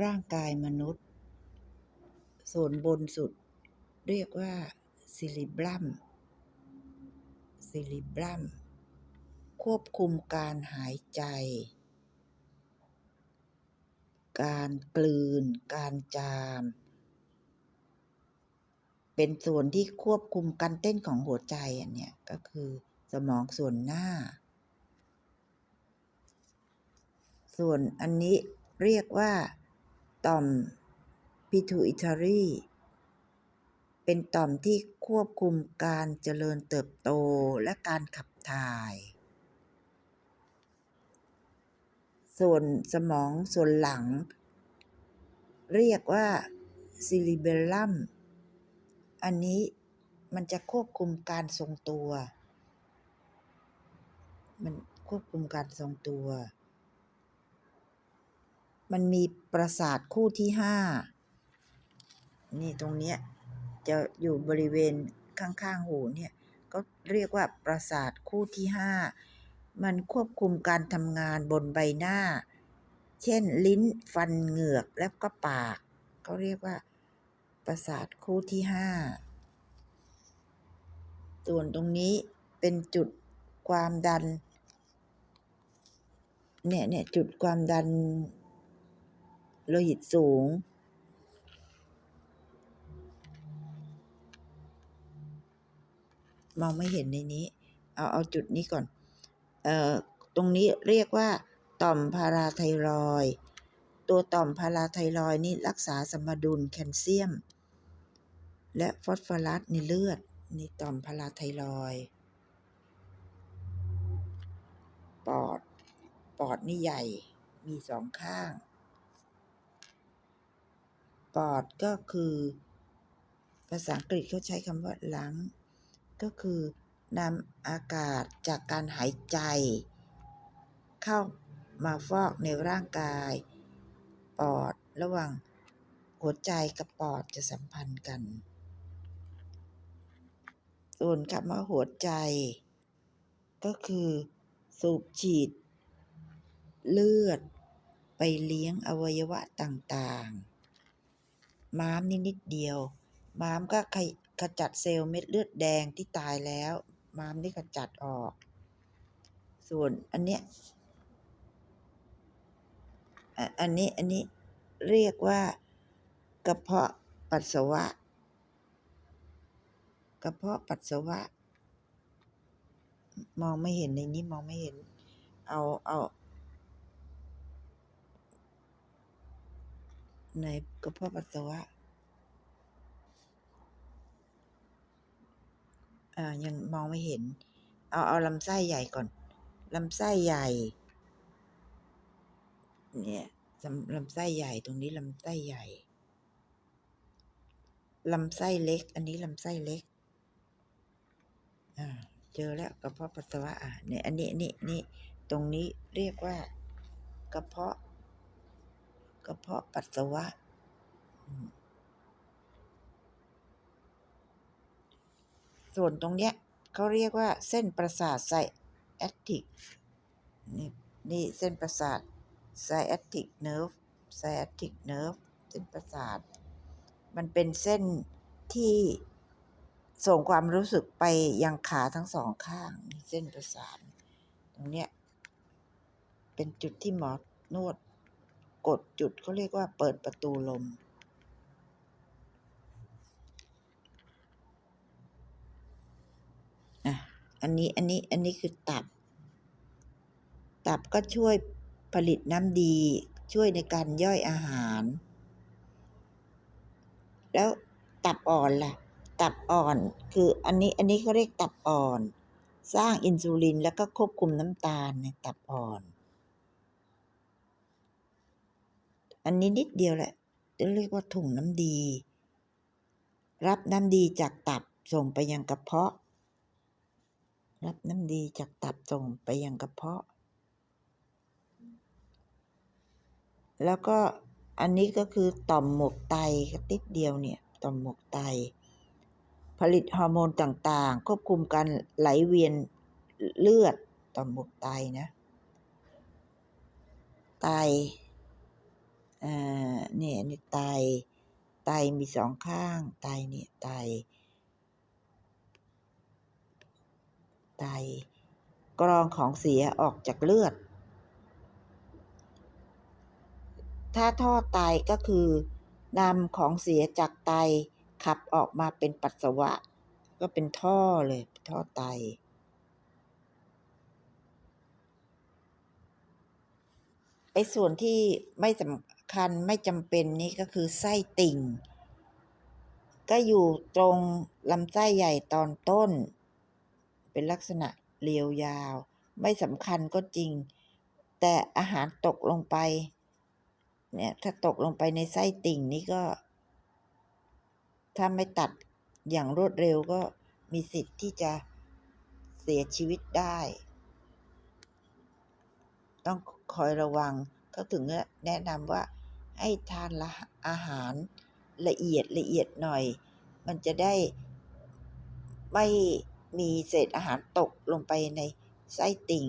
ร่างกายมนุษย์ ส่วนบนสุด เรียกว่าซิลิบลัมซิลิบลัมควบคุมการหายใจ การกลืน การจาม เป็นส่วนที่ควบคุมการเต้นของหัวใจอันเนี้ยก็คือสมองส่วนหน้า ส่วนอันนี้เรียกว่า ต่อม pituitary เป็นต่อมที่ควบคุมการเจริญเติบโตและการขับถ่าย ส่วนสมองส่วนหลัง เรียกว่า cerebellum อันนี้มันจะควบคุมการทรงตัว มันควบคุมการทรงตัว มันมีประสาทคู่ที่ห้านี่ตรงเนี้ยจะอยู่บริเวณข้างๆหูเนี่ยก็เรียกว่าประสาทคู่ที่ห้ามันควบคุมการทำงานบนใบหน้า เช่นลิ้นฟันเหงือกและก็ปากเขาเรียกว่าประสาทคู่ที่ห้าส่วนตรงนี้เป็นจุดความดัน เนี่ยเนี่ยจุดความดัน โลหิตสูง มองไม่เห็นในนี้ เอาเอาจุดนี้ก่อน เอ่อ ตรงนี้เรียกว่า ต่อมพาราไทรอย ตัวต่อมพาราไทรอยนี่รักษาสมดุลแคลเซียม และฟอสฟอรัสในเลือดในต่อมพาราไทรอยปอด ปอดนี่ใหญ่ มีสองข้าง ปอดก็คือ ภาษาอังกฤษเขาใช้คำว่า lung ก็คือนำอากาศจากการหายใจ เข้ามาฟอกในร่างกาย ปอดระหว่างหัวใจกับปอดจะสัมพันธ์กัน ส่วนคำว่าหัวใจ ก็คือสูบฉีด เลือดไปเลี้ยงอวัยวะต่างๆ ม้ามนี่นิดเดียว ม้ามก็ขจัดเซลล์เม็ดเลือดแดงที่ตายแล้ว ม้ามนี่ขจัดออก ส่วนอันเนี้ยอันนี้อันนี้เรียกว่ากระเพาะปัสสาวะ กระเพาะปัสสาวะ มองไม่เห็นในนี้มองไม่เห็น เอาเอา ในกระเพาะปัสสาวะอ่ายังมองไม่เห็น เอาเอาลำไส้ใหญ่ก่อนลำไส้ใหญ่ เนี่ยลำไส้ใหญ่ตรงนี้ลำไส้ใหญ่ลำไส้เล็ก อันนี้ลำไส้เล็ก อ่า เจอแล้วกระเพาะปัสสาวะ อ่าเนี่ยอันนี้นี่นี่ตรงนี้เรียกว่ากระเพาะ กระเพาะปัสสาวะ ส่วนตรงเนี้ยเขาเรียกว่าเส้นประสาทไซแอติกนี่นี่เส้นประสาท sciatic nerve sciatic nerve เส้นประสาท มันเป็นเส้นที่ส่งความรู้สึกไปยังขาทั้งสองข้าง เส้นประสาทตรงเนี้ยเป็นจุดที่หมอนวด กดจุดเขาเรียกว่าเปิดประตูลมอะอันนี้อันนี้อันนี้คือตับ ตับก็ช่วยผลิตน้ำดี ช่วยในการย่อยอาหาร แล้วตับอ่อนล่ะ ตับอ่อนคืออันนี้อันนี้เขาเรียกตับอ่อน สร้างอินซูลินแล้วก็ควบคุมน้ำตาลในตับอ่อน อันนี้นิดเดียวแหละจะเรียกว่าถุงน้ำดี รับน้ำดีจากตับส่งไปยังกระเพาะ รับน้ำดีจากตับส่งไปยังกระเพาะ แล้วก็อันนี้ก็คือต่อมหมวกไตกระติดเดียวเนี่ยต่อมหมวกไต ผลิตฮอร์โมนต่างๆ ควบคุมการไหลเวียนเลือดต่อมหมวกไตนะ ไต เนี่ยนนี้ไต ไตมีสองข้าง ไตเนี่ยไต ไต กรองของเสียออกจากเลือด ถ้าท่อไตก็คือนำของเสียจากไตขับออกมาเป็นปัสสาวะ ก็เป็นท่อเลย ท่อไตไอ้ส่วนที่ไม่สำ คัญไม่จำเป็นนี่ก็คือไส้ติ่ง ก็อยู่ตรงลำไส้ใหญ่ตอนต้น เป็นลักษณะเรียวยาว ไม่สำคัญก็จริง แต่อาหารตกลงไปเนี่ยถ้าตกลงไปในไส้ติ่งนี่ก็ ถ้าไม่ตัดอย่างรวดเร็วก็มีสิทธิ์ที่จะเสียชีวิตได้ ต้องคอยระวังเขาถึงแนะนำว่า ให้ทานละอาหารละเอียดละเอียดหน่อย มันจะได้ไม่มีเศษอาหารตกลงไปในไส้ติ่ง